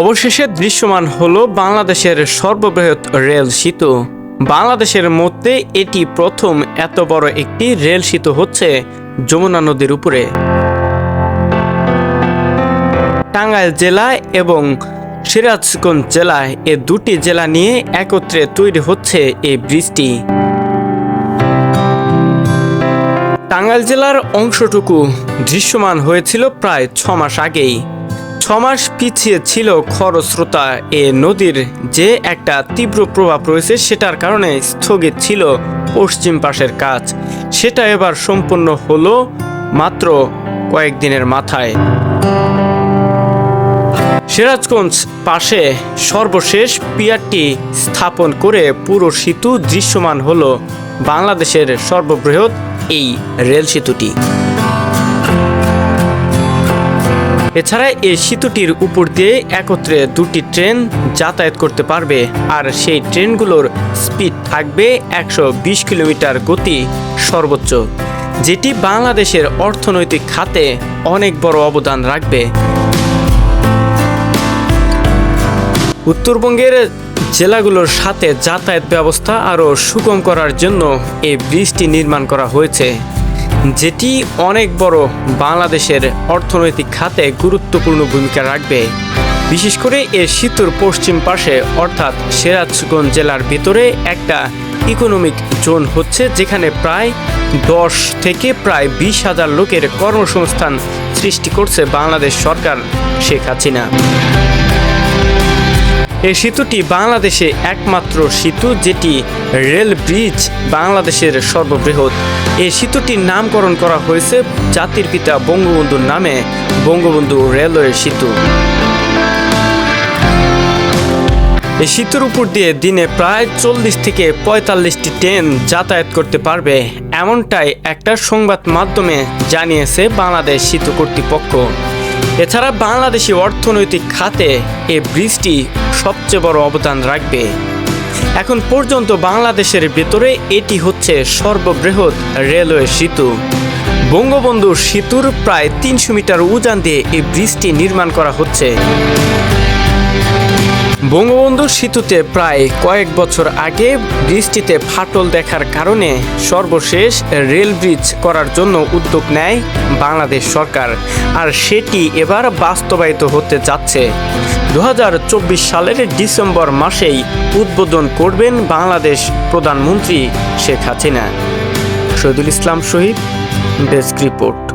অবশেষে দৃশ্যমান হল বাংলাদেশের সর্ববৃহৎ রেল সেতু। বাংলাদেশের মধ্যে এটি প্রথম এত বড় একটি রেল সেতু হচ্ছে যমুনা নদীর উপরে। টাঙ্গাইল জেলা এবং সিরাজগঞ্জ জেলায় এ দুটি জেলা নিয়ে একত্রে তৈরি হচ্ছে এই ব্রিজটি। টাঙ্গাইল জেলার অংশটুকু দৃশ্যমান হয়েছিল প্রায় ছ মাস আগেই। ছ মাস পিছিয়ে ছিল খরস্রোতা। এ নদীর যে একটা তীব্র প্রভাব রয়েছে, সেটার কারণে স্থগিত ছিল পশ্চিম পাশের কাজ। সেটা এবার সম্পূর্ণ হলো মাত্র কয়েকদিনের মাথায়। সিরাজগঞ্জ পাশে সর্বশেষ পিয়ারটি স্থাপন করে পুরো সেতু দৃশ্যমান হলো বাংলাদেশের সর্ববৃহৎ এই রেল সেতুটি এছাড়া এই সেতুটির উপর দিয়ে একত্রে দুটি ট্রেন যাতায়াত করতে পারবে। আর সেই ট্রেনগুলোর স্পিড থাকবে একশো বিশ কিলোমিটার গতি সর্বোচ্চ, যেটি বাংলাদেশের অর্থনৈতিক খাতে অনেক বড় অবদান রাখবে। উত্তরবঙ্গের জেলাগুলোর সাথে যাতায়াত ব্যবস্থা আরও সুগম করার জন্য এই ব্রিজটি নির্মাণ করা হয়েছে। যেটি অনেক বড় বাংলাদেশের অর্থনৈতিক খাতে গুরুত্বপূর্ণ ভূমিকা রাখবে। বিশেষ করে এর সেতুর পশ্চিম পাশে, অর্থাৎ সিরাজগঞ্জ জেলার ভিতরে একটা ইকোনমিক জোন হচ্ছে যেখানে প্রায় দশ থেকে প্রায় বিশ হাজার লোকের কর্মসংস্থান সৃষ্টি করছে বাংলাদেশ সরকার, শেখ হাসিনা। এই সেতুটি বাংলাদেশে একমাত্র সেতু, যেটি রেল ব্রিজ বাংলাদেশের সর্ববৃহৎ। এই সেতুটির নামকরণ করা হয়েছে জাতির পিতা বঙ্গবন্ধুর নামে বঙ্গবন্ধু রেলওয়ে সেতু। এই সেতুর উপর দিয়ে দিনে প্রায় চল্লিশ থেকে পঁয়তাল্লিশটি ট্রেন যাতায়াত করতে পারবে, এমনটাই একটা সংবাদ মাধ্যমে জানিয়েছে বাংলাদেশ সেতু কর্তৃপক্ষ। এছাড়া বাংলাদেশি অর্থনৈতিক খাতে এ ব্রিজটি সবচেয়ে বড় অবদান রাখবে। এখন পর্যন্ত বাংলাদেশের ভেতরে এটি হচ্ছে সর্ববৃহৎ রেলওয়ে সেতু। বঙ্গবন্ধু সেতুর প্রায় তিনশো মিটার উজান দিয়ে এই ব্রিজটি নির্মাণ করা হচ্ছে। বঙ্গবন্ধু সেতুতে প্রায় কয়েক বছর আগে ব্রিজটিতে ফাটল দেখার কারণে সর্বশেষ রেল ব্রিজ করার জন্য উদ্যোগ নেয় বাংলাদেশ সরকার। আর সেটি এবার বাস্তবায়িত হতে যাচ্ছে। দু হাজার চব্বিশ সালের ডিসেম্বর মাসেই উদ্বোধন করবেন বাংলাদেশ প্রধানমন্ত্রী Sheikh Hasina. Shahidul Islam Shahid, desk report.